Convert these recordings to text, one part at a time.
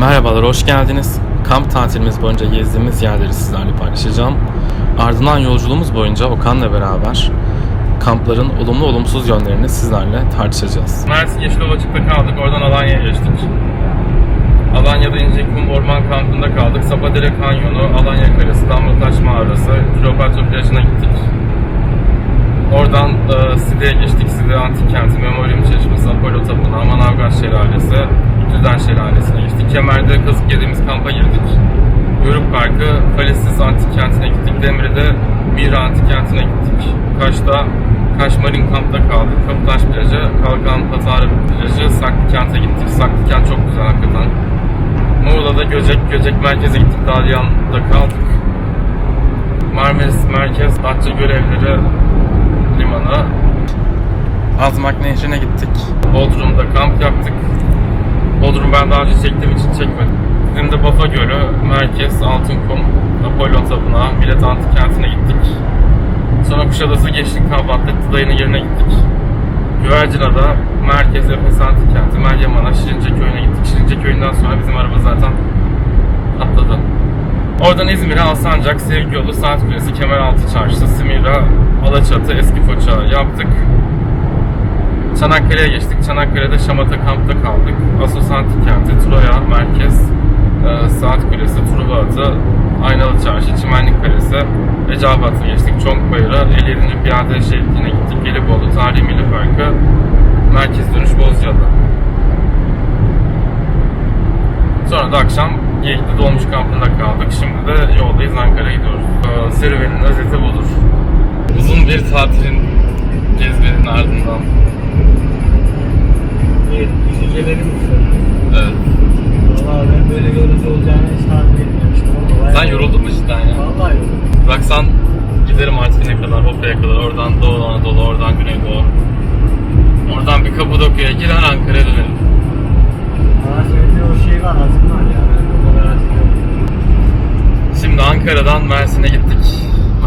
Merhabalar, hoş geldiniz. Kamp tatilimiz boyunca gezdiğimiz yerleri sizlerle paylaşacağım. Ardından yolculuğumuz boyunca Okan'la beraber kampların olumlu olumsuz yönlerini sizlerle tartışacağız. Mersin Yeşilovacık'ta kaldık, oradan Alanya'ya geçtik. Alanya'da İncekum Orman Kampı'nda kaldık. Sapadere Kanyonu, Alanya Kalesi, Damlataş Mağarası, Kleopatra Plajı'na gittik. Oradan e, Side'ye geçtik. Side Antik Kenti, Memorium Çeşmesi, Apollo Tapınağı, Manavgat Şelalesi, Düden Şelalesi'ne geçtik. Kemer'de kazık yediğimiz kampa girdik. Yörük Parkı, Kalesiz Antik Kenti'ne gittik. Demre'de Mira Antik Kenti'ne gittik. Kaş'ta Kaş Marin Kamp'ta kaldık. Kaputaş Plajı, Kalkan Patara Plajı, Saklı Kent'e gittik. Saklı Kent çok güzel hakikaten. Muğla'da Göcek, Göcek Merkez'e gittik. Dalyan'da kaldık. Marmaris Merkez, Bahçe Görevleri Limanı. Azmak Nehri'ne gittik. Bodrum'da kamp yaptık. Bodrum ben daha önce çektiğim için çekmedim. Bizim de Bafa Gölü, Merkez, Altınkum, Apollon Tapınağı, Millet Antik Kenti'ne gittik. Sonra Kuşadası geçtik, kahvaltı dayının yerine gittik. Güvercinada, Merkez, Efes Antik Kenti, Meryem Ana, Şirince Köyü'ne gittik. Şirince Köyü'nden sonra bizim araba zaten atladı. Oradan İzmir'e Alsancak, Sevgi Yolu, Saat Kulesi, Kemeraltı Çarşısı, Simira, Alaçatı, Eski Foça yaptık. Çanakkale'ye geçtik. Çanakkale'de Şamata kampta kaldık. Asos Antik Kenti, Troya, Merkez, e, Saat Kulesi, Truva Atı, Aynalı Çarşı, Çimenlik Kalesi, Eceabat'a geçtik. Çonk Bayırı, 57. Piyade Şehitliğine gittik. Gelibolu, Tarihi Milli Parkı, Merkez Dönüş Bozcaada. Sonra da akşam Geyikli Dolmuş kampında kaldık. Şimdi de yoldayız Ankara'ya gidiyoruz. Ee, serüvenin özeti budur. Uzun bir tatilin gezmenin ardından. Evet, düşüncelerim Evet. Valla ben böyle yorucu olacağını hiç tahmin etmemiştim. ama Sen yoruldun mu cidden ya? Vallahi yoruldum. Baksan giderim Artvin'e kadar, Hopa'ya kadar, oradan Doğu Anadolu, oradan Güneydoğu. Oradan bir Kapadokya'ya girer Ankara'ya dönerim. Bana söylediği o şey var, azim var ya. Ben o kadar azim yok. Şimdi Ankara'dan Mersin'e gittik.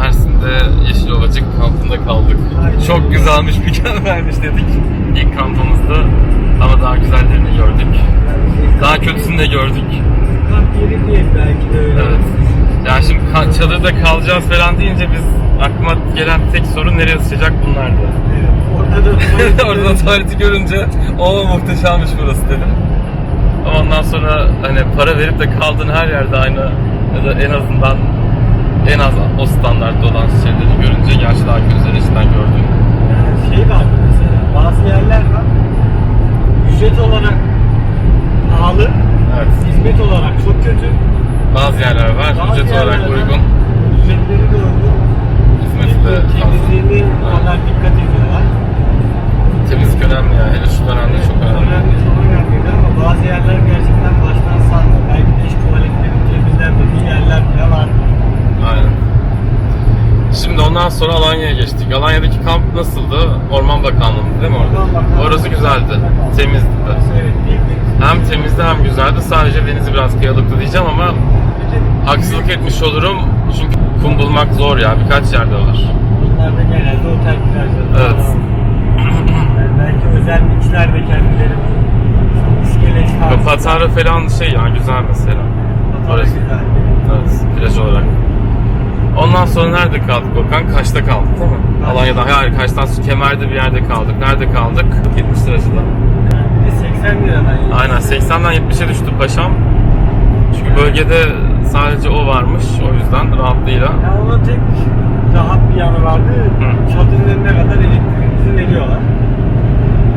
Mersin'de Yeşilovacık kampında kaldık. Aynen. Çok güzelmiş, mükemmelmiş dedik. İlk kampımızda ama daha güzellerini gördük. Daha kötüsünü de gördük. Yeri diye belki de öyle. Evet. Yani şimdi ka- çadırda kalacağız falan deyince biz aklıma gelen tek soru nereye sıcak bunlardı. Orada da Orada da tuvaleti görünce o muhteşemmiş burası dedim. Ama ondan sonra hani para verip de kaldığın her yerde aynı ya da en azından en az o standartta olan şeyleri görünce gerçi daha güzel içinden gördüm. Yani şey var mesela, bazı yerler var. Ücret olarak pahalı, Evet. hizmet olarak çok kötü. Bazı yerler var ücret olarak uygun. Hizmeti de Temizliğine o fazla. kadar dikkat ediyorlar. Temizlik önemli ya. Hele şu dönemde çok önemli. Önemli, çok önemliydi ama bazı yerler gerçekten baştan sağlam. Belki de iş tuvaletlerin temizlenmediği yerler bile var. Aynen. Şimdi ondan sonra Alanya'ya geçtik. Alanya'daki kamp nasıldı? Orman Bakanlığı'nda değil mi orada? Bakanlığı. Orası güzeldi. Temizdi de. Hem temizdi hem güzeldi. Sadece denizi biraz kıyalıktı diyeceğim ama haksızlık etmiş olurum. Çünkü kum bulmak zor ya. Birkaç yerde var. Bunlar da genelde otel plajları. Evet. Yani belki özel beachler de kendileri iskelet tarzı. Patara falan şey ya güzel mesela. Patara Orası. güzel. Evet, plaj olarak. Ondan sonra nerede kaldık Okan? Kaş'ta kaldık değil mi? Kaş. Alanya'da. Hayır Kaş'tan sonra Kemer'de bir yerde kaldık. Nerede kaldık? 70 lirası da. Yani bir de 80 liradan. Aynen 80'den 70'e düştü paşam. Çünkü bölgede sadece o varmış. O yüzden rahatlığıyla. Ya ona tek rahat bir yanı vardı. Hı. Çadırın önüne kadar elektriğimizi veriyorlar.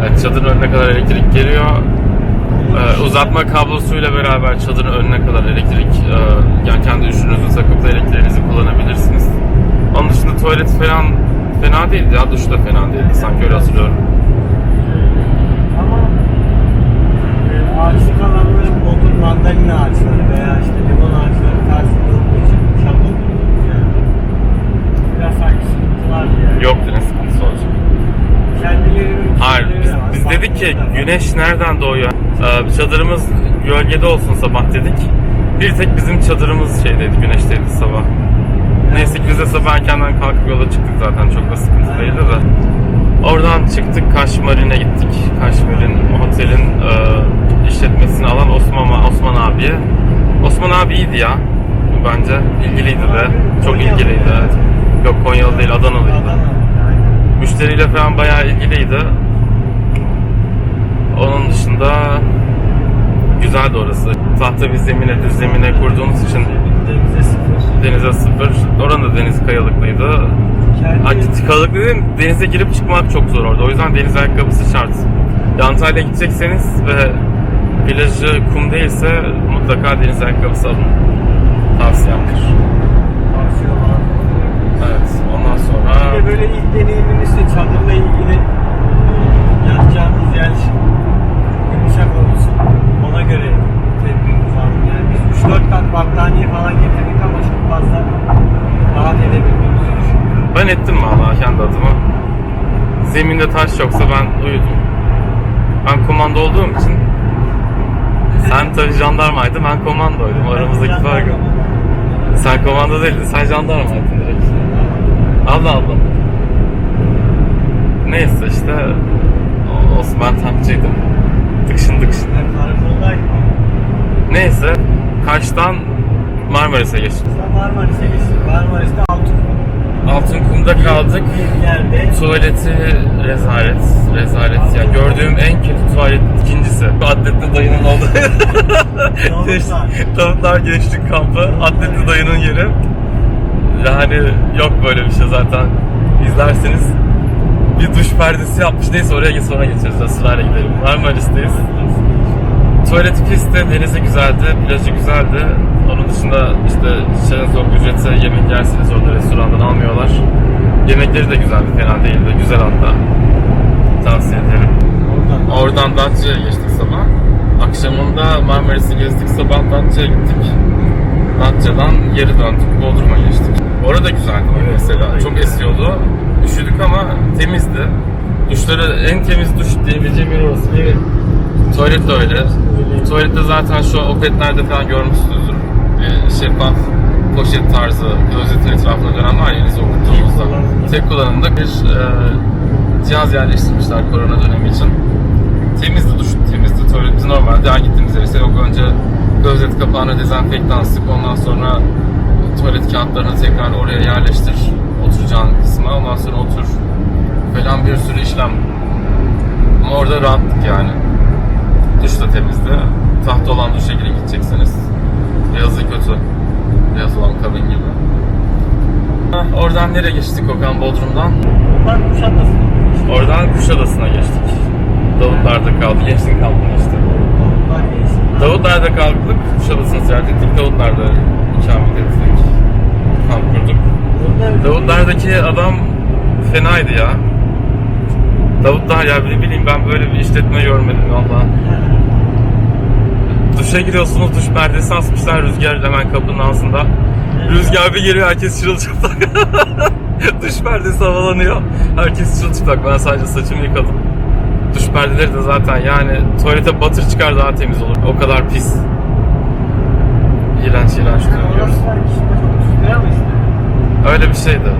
Evet, çadırın önüne kadar elektrik geliyor. Ee, uzatma kablosuyla beraber çadırın önüne kadar elektrik e, yani kendi üşünüzü takıp da elektriğinizi kullanabilirsiniz. Onun dışında tuvalet falan fena değildi ya duş da fena değildi sanki öyle hatırlıyorum. Ama e, ağaçlık alanların bodrum mandalina ağaçları veya işte limon ağaçları tarzında olduğu için çabuk yani biraz sanki sıkıntılar yani. Yoktu ne sıkıntısı olacak. Kendilerinin Hayır şeyleri biz, de var, biz dedik ki farklılığı da var. Güneş nereden doğuyor? Ee, çadırımız gölgede olsun sabah dedik. Bir tek bizim çadırımız şeydeydi güneşteydi sabah. Neyse ki biz de sabah erkenden kalkıp yola çıktık zaten çok da sıkıntı değildi de. Oradan çıktık Kaşmarin'e gittik. Kaşmarin otelin e, iş işletmesini alan Osman, Osman abiye. Osman abi iyiydi ya. Bence ilgiliydi de. Çok ilgiliydi. Yok Konyalı değil Adanalıydı. Müşteriyle falan bayağı ilgiliydi. Onun dışında güzeldi orası. Tahta bir zemine, düz zemine kurduğumuz için Denize sıfır. denize sıfır. Oranın da deniz kayalıklıydı. Kendi Ay, Kayalıklı dedim, denize girip çıkmak çok zor orada. O yüzden deniz ayakkabısı şart. Ya Antalya'ya gidecekseniz ve plajı kum değilse mutlaka deniz ayakkabısı alın. Tavsiyemdir. tavsiye. Evet, ondan Bir sonra... de böyle ilk deneyimimizde çadırla ilgili yatacağımız yer yumuşak olsun. Ona göre tedbirimizi aldık. Yani biz 3-4 kat battaniye falan getirdik ama çok fazla rahat edebildiğimizi düşünüyorum. Ben ettim valla kendi adıma. Zeminde taş yoksa ben uyudum. Ben komando olduğum için sen tabii jandarmaydın ben komandoydum. Aramızdaki fark o. Sen komando değildin sen jandarmaydın direkt. Allah Allah. Neyse işte o- olsun ben tankçıydım. Dıkşın dıkşın. Neyse Kaş'tan Marmaris'e geçtik. Marmaris'e geçtik. Marmaris'te Altınkum Altınkum'da kaldık. bir yerde. Tuvaleti rezalet, rezalet ya. Gördüğüm en kötü tuvalet ikincisi. Atletli dayının olduğu. Tavuklar. Tavuklar gençlik kampı. Atletli dayının yeri. Yani yok böyle bir şey zaten. İzlerseniz bir duş perdesi yapmış. Neyse oraya sonra geçeriz. Sırayla gidelim. Marmaris'teyiz. Tuvaleti pisti, denizi güzeldi, plajı güzeldi. Onun dışında işte şezlong ücreti yemek yersiniz orada restorandan almıyorlar. Yemekleri de güzeldi, fena değildi. Güzel hatta. Tavsiye ederim. Oradan. Oradan Datça'ya geçtik sabah. Akşamında Marmaris'i gezdik, sabah Datça'ya gittik. Datça'dan geri döndük, Bodrum'a geçtik. Orada güzeldi Evet, mesela. Çok esiyordu. Üşüdük ama temizdi. Duşları en temiz duş diyebileceğim yer orası. Evet. Tuvalet de öyle. Öyle. Tuvalette zaten şu opletlerde falan görmüşsünüzdür. Ee, şeffaf poşet tarzı klozetin etrafına dönen var ya elinizi okuttuğunuzda. Tek kullanımlık bir e, cihaz yerleştirmişler korona dönemi için. Temizdi duş, temizdi. Tuvaleti normalde her gittiğimiz yer ise yok önce klozet kapağına dezenfektan sık ondan sonra tuvalet kağıtlarını tekrar oraya yerleştir oturacağın kısma ondan sonra otur falan bir sürü işlem ama orada rahattık yani. Duş da temizdi. Tahta olan duşa girin gideceksiniz. Beyazı kötü. Beyaz olan kabin gibi. Oradan nereye geçtik Okan Bodrum'dan? Oradan Kuşadası. Oradan Kuşadası'na geçtik. Davutlar'da kaldı. Gençlik kampına işte. Davutlar'da kaldık. Kuşadası'nı ziyaret ettik. Davutlar'da ikamet ettik. Kamp kurduk. Burada- Davutlar'daki adam fenaydı ya. Davutlar ya ne bileyim ben böyle bir işletme görmedim valla. Duşa giriyorsunuz duş perdesi asmışlar rüzgar hemen kapının ağzında. Rüzgar bir geliyor herkes çırılçıplak. duş perdesi havalanıyor. Herkes çırılçıplak. Ben sadece saçımı yıkadım. Duş perdeleri de zaten yani tuvalete batır çıkar daha temiz olur. O kadar pis. İğrenç iğrenç Yani duruyor. orası da kişi başı 30 lira mı işte? Öyle bir şeydi.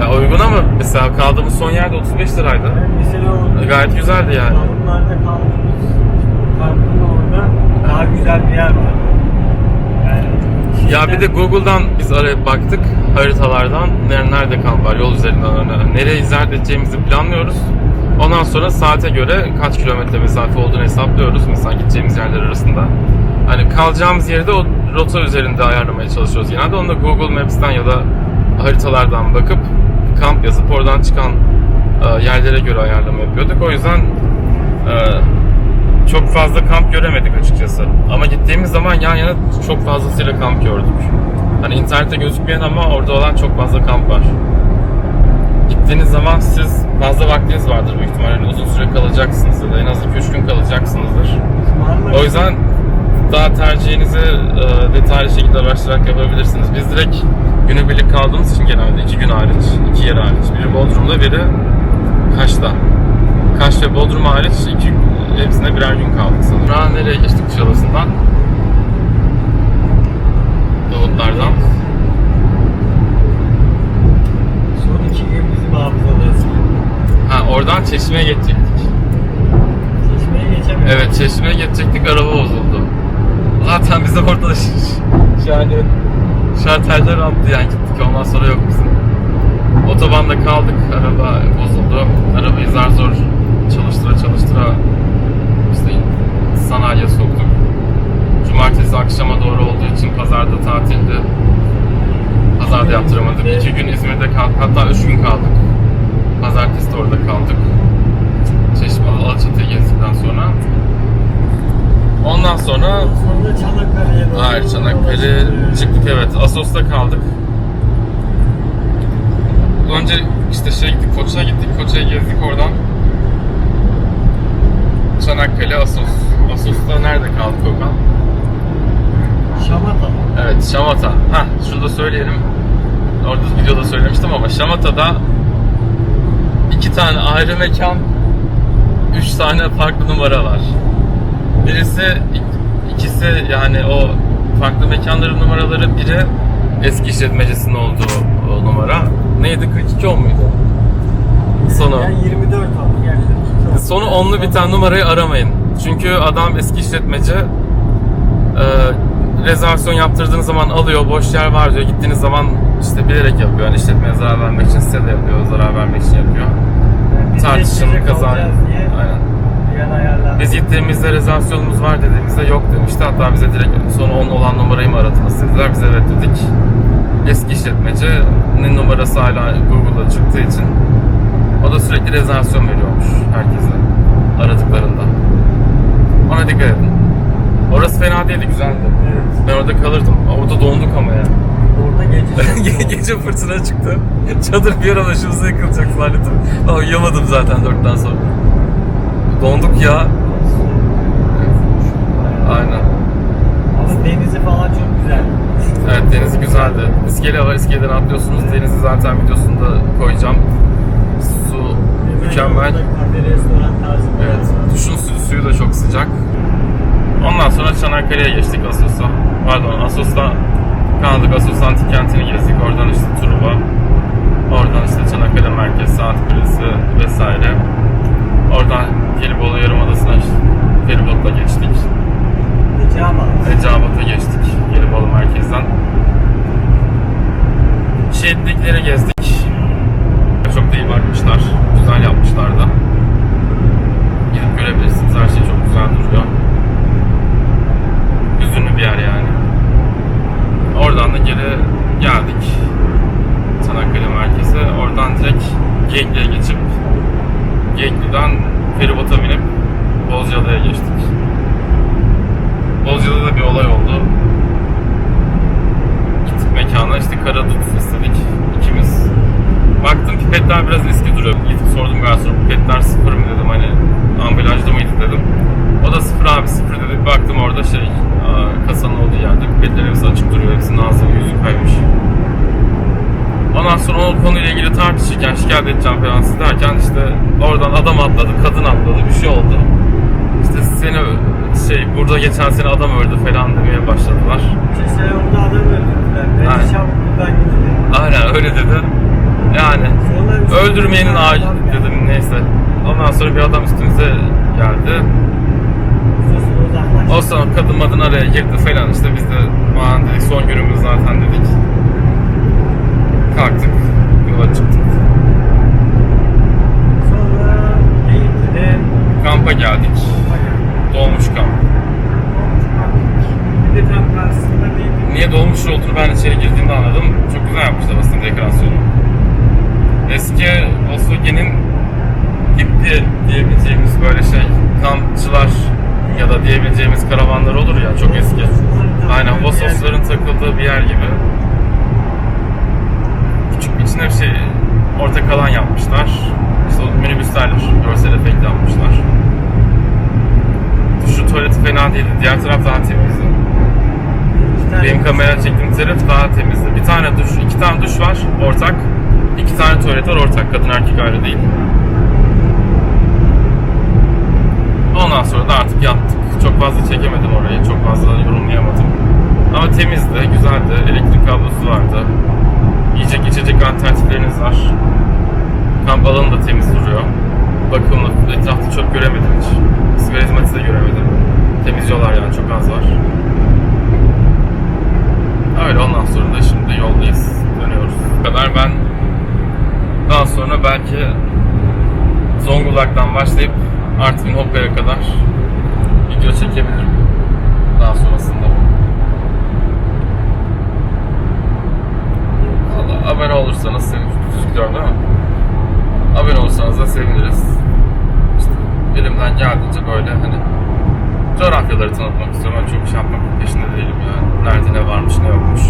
Ya uygun ama mesela kaldığımız son yerde 35 liraydı. Mesela o Gayet güzeldi yani. Kavuklarda kaldığımız kampın orada daha güzel bir yer var. Yani Ya bir de Google'dan biz arayıp baktık haritalardan nerede, kamp var yol üzerinden öne. Nereye ziyaret edeceğimizi planlıyoruz. Ondan sonra saate göre kaç kilometre mesafe olduğunu hesaplıyoruz mesela gideceğimiz yerler arasında. Hani kalacağımız yeri de o rota üzerinde ayarlamaya çalışıyoruz genelde. Onu da Google Maps'ten ya da haritalardan bakıp kamp yazıp oradan çıkan e, yerlere göre ayarlama yapıyorduk. O yüzden e, çok fazla kamp göremedik açıkçası. Ama gittiğimiz zaman yan yana çok fazlasıyla kamp gördük. Hani internette gözükmeyen ama orada olan çok fazla kamp var. Gittiğiniz zaman siz fazla vaktiniz vardır büyük ihtimalle. Hani uzun süre kalacaksınız ya da en az 2-3 gün kalacaksınızdır. O yüzden daha tercihinizi detaylı şekilde araştırarak yapabilirsiniz. Biz direkt günübirlik kaldığımız için genelde iki gün hariç, iki yer hariç. Biri Bodrum'da, biri Kaş'ta. Kaş ve Bodrum hariç iki, hepsine birer gün kaldık sanırım. Nereye geçtik Kuşadası'ndan? Davutlardan. son iki gün bizim hafızalarız. Ha oradan Çeşme'ye geçecektik. Çeşmeye geçemedik. Evet Çeşme'ye geçecektik araba bozuldu. Zaten bize orada yani şarteller attı yani gittik ondan sonra yok bizim. Otobanda kaldık araba bozuldu. Arabayı zar zor çalıştıra çalıştıra işte sanayiye soktuk. Cumartesi akşama doğru olduğu için pazarda tatildi. Pazarda yaptıramadık. İki gün İzmir'de kaldık. Hatta üç gün kaldık. Pazartesi de orada kaldık. Çeşme Alaçatı'yı gezdikten sonra. Ondan sonra Sonra Çanakkale'ye doğru. Hayır Çanakkale çıktık evet. Asos'ta kaldık. Önce işte şey gittik Koç'a gittik. Koç'a gezdik oradan. Çanakkale, Asos. Asos'ta nerede kaldık Okan? Şamata. Evet Şamata. Ha şunu da söyleyelim. Orada videoda söylemiştim ama Şamata'da iki tane ayrı mekan, üç tane farklı numara var. Birisi ik- ikisi yani o farklı mekanların numaraları biri eski işletmecisinin olduğu o numara. Neydi 42 10 muydu? Sonu. Ben 24 aldım gerçekten. Sonu onlu biten numarayı aramayın. Çünkü adam eski işletmeci. Ee, rezervasyon yaptırdığınız zaman alıyor, boş yer var diyor. Gittiğiniz zaman işte bilerek yapıyor. Yani işletmeye zarar vermek için size de yapıyor, zarar vermek için yapıyor. Biz Tartışın geçecek kazan. Aynen. Biz gittiğimizde rezervasyonumuz var dediğimizde yok demişti. Hatta bize direkt sonu 10 olan numarayı mı aradınız dediler. Biz evet dedik. Eski işletmecinin numarası hala Google'da çıktığı için o da sürekli rezervasyon veriyormuş herkese aradıklarında. Ona dikkat edin. Orası fena değildi, güzeldi. Evet. Ben orada kalırdım. Orada donduk ama ya. Orada geçecek. Gece fırtına çıktı. Çadır bir ara başımıza yıkılacak zannettim. Ama uyuyamadım zaten dörtten sonra. Donduk ya. Aynen. Ama denizi falan çok güzel. Evet denizi güzeldi. İskele var, iskeleden atlıyorsunuz. Denizi zaten videosunda koyacağım. Su mükemmel. Bir yer Evet, duşun suyu, suyu da çok sıcak. Ondan sonra Çanakkale'ye geçtik Asos'a. Pardon, Asos'ta kaldık. Asos Antik Kenti'ni gezdik. Oradan işte Truva. Oradan işte Çanakkale Merkez, Saat Kulesi vesaire. Oradan Gelibolu Yarımadası'na feribotla geçtik. Eceabat. Eceabat'a geçtik Gelibolu merkezden. Şehitlikleri gezdik. Çok da iyi bakmışlar. Güzel yapmışlar da. Gidip görebilirsiniz. Her şey çok güzel duruyor. Hüzünlü bir yer yani. Oradan da geri geldik. Çanakkale merkeze. Oradan direkt Geyikli'ye geçip Geyikli'den feribota binip Bozcaada'ya geçtik. Bozcaada da bir olay oldu. Gittik mekana işte kara dut istedik ikimiz. Baktım pipetler biraz eski duruyor. Gidip sordum garsona pipetler sıfır mı dedim hani ambalajlı mıydı dedim. O da sıfır abi sıfır dedi. Baktım orada şey kasanın olduğu yerde pipetler hepsi açık duruyor. Hepsinin ağzı yüzü kaymış. Ondan sonra o konuyla ilgili tartışırken şikayet edeceğim falan derken işte oradan adam atladı, kadın atladı, bir şey oldu. İşte seni şey burada geçen sene adam öldü falan demeye başladılar. İşte orada adam öldürdüler. Aynen. Beni çabuk buradan gidin. Aynen öyle dedi. Yani öldürmeyenin ağacı dedim neyse. Ondan sonra bir adam üstümüze geldi. O sonra kadın madın araya girdi falan işte biz de aman dedik son günümüz zaten dedik. Kalktık yola çıktık. Sonra Geyikli'de Kampa geldik. Dolmuş kamp. bir de tam karşısında bir Niye dolmuş olduğunu ben içeri girdiğimde anladım. Çok güzel yapmışlar aslında dekorasyonu. Eski Volkswagen'in hippi diyebileceğimiz böyle şey kampçılar ya da diyebileceğimiz karavanlar olur ya çok eski. Aynen Vososların takıldığı bir yer gibi. İçine bir şey orta kalan yapmışlar. İşte o minibüslerle görsel efekt yapmışlar. Şu tuvaleti fena değildi. Diğer taraf daha temizdi. Benim kamera çektiğim taraf daha temizdi. Bir tane duş, iki tane duş var ortak. İki tane tuvalet var ortak. Kadın erkek ayrı değil. Ondan sonra da artık yattık. Çok fazla çekemedim orayı. Çok fazla yorumlayamadım. Ama temizdi, güzeldi. Elektrik kablosu vardı. İçecek alternatifleriniz var. Kamp alanı da temiz duruyor. Bakımlı. Etrafta çok göremedim hiç. Sigara hizmeti de göremedim. Temizliyorlar yani çok az var. Öyle ondan sonra da şimdi yoldayız. Dönüyoruz. Bu kadar ben daha sonra belki Zonguldak'tan başlayıp Artvin Hokka'ya kadar video çekebilirim. Daha sonrasında. Valla abone olursanız sevinirim. Değil mi? Abone olursanız da seviniriz. İşte elimden geldiğince böyle hani coğrafyaları tanıtmak istiyorum. Ben çok şey yapmak peşinde değilim yani. Nerede ne varmış ne yokmuş.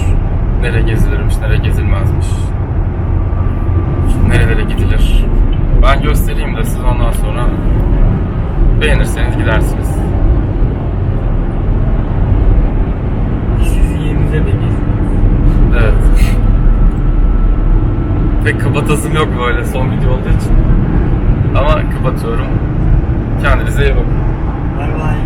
Nereye gezilirmiş, nereye gezilmezmiş. Nerelere gidilir. Ben göstereyim de siz ondan sonra beğenirseniz gidersiniz. Siz yerinize de gezin. Evet. Pek kapatasım yok böyle son video olduğu için. Ama kapatıyorum. Kendinize iyi bakın. Bay bay.